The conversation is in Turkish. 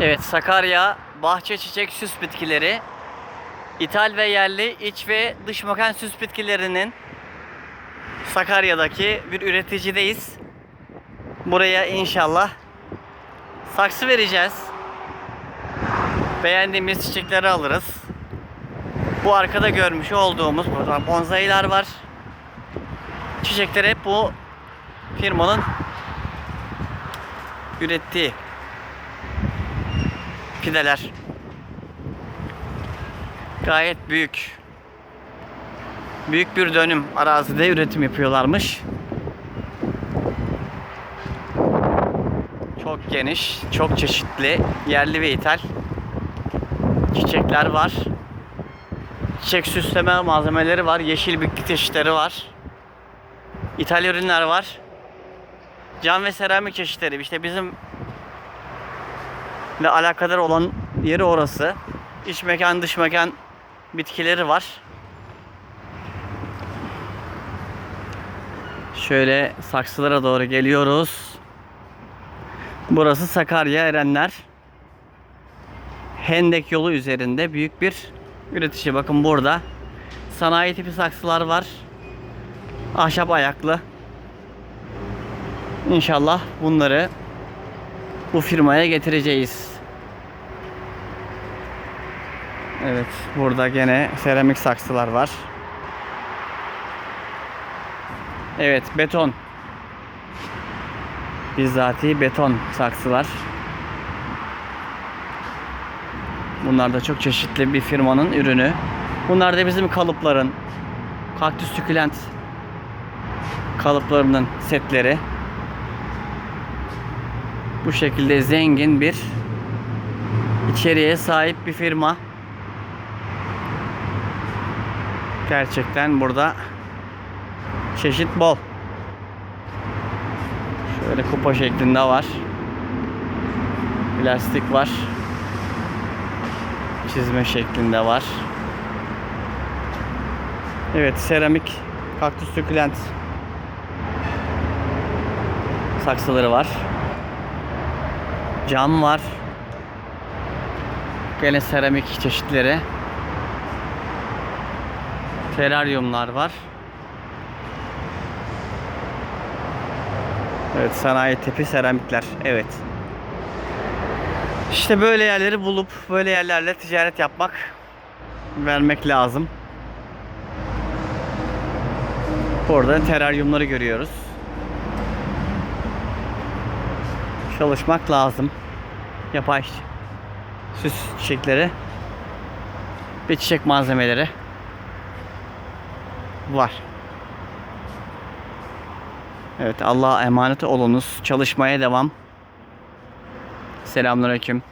Evet Sakarya bahçe çiçek süs bitkileri İthal ve yerli iç ve dış mekan süs bitkilerinin Sakarya'daki bir üreticideyiz. Buraya inşallah saksı vereceğiz. Beğendiğimiz çiçekleri alırız. Bu arkada görmüş olduğumuz burada bonsailer var. Çiçekler hep bu firmanın ürettiği pideler. Gayet büyük. Büyük bir dönüm arazide üretim yapıyorlarmış. Çok geniş, çok çeşitli, yerli ve ithal çiçekler var. Çiçek süsleme malzemeleri var, yeşil bitki çeşitleri var. İthal ürünler var. Cam ve seramik çeşitleri. İşte bizim ile alakadar olan yeri orası. İç mekan, dış mekan bitkileri var. Şöyle saksılara doğru geliyoruz. Burası Sakarya Erenler. Hendek yolu üzerinde büyük bir üretici. Bakın burada sanayi tipi saksılar var. Ahşap ayaklı. İnşallah bunları bu firmaya getireceğiz. Evet, burada gene seramik saksılar var. Evet, beton. Bizzati beton saksılar. Bunlar da çok çeşitli bir firmanın ürünü. Bunlar da bizim kalıpların kaktüs sükülent kalıplarının setleri. Bu şekilde zengin bir içeriğe sahip bir firma. Gerçekten burada çeşit bol. Şöyle kupa şeklinde var. Plastik var. Çizme şeklinde var. Evet, seramik kaktüs sükülent saksıları var. Cam var. Gene seramik çeşitleri. Teraryumlar var. Evet sanayi tipi seramikler. Evet. İşte böyle yerleri bulup böyle yerlerle ticaret yapmak vermek lazım. Burada teraryumları görüyoruz. Çalışmak lazım. Yapay süs çiçekleri ve çiçek malzemeleri var. Evet Allah'a emanet olunuz. Çalışmaya devam. Selamünaleyküm.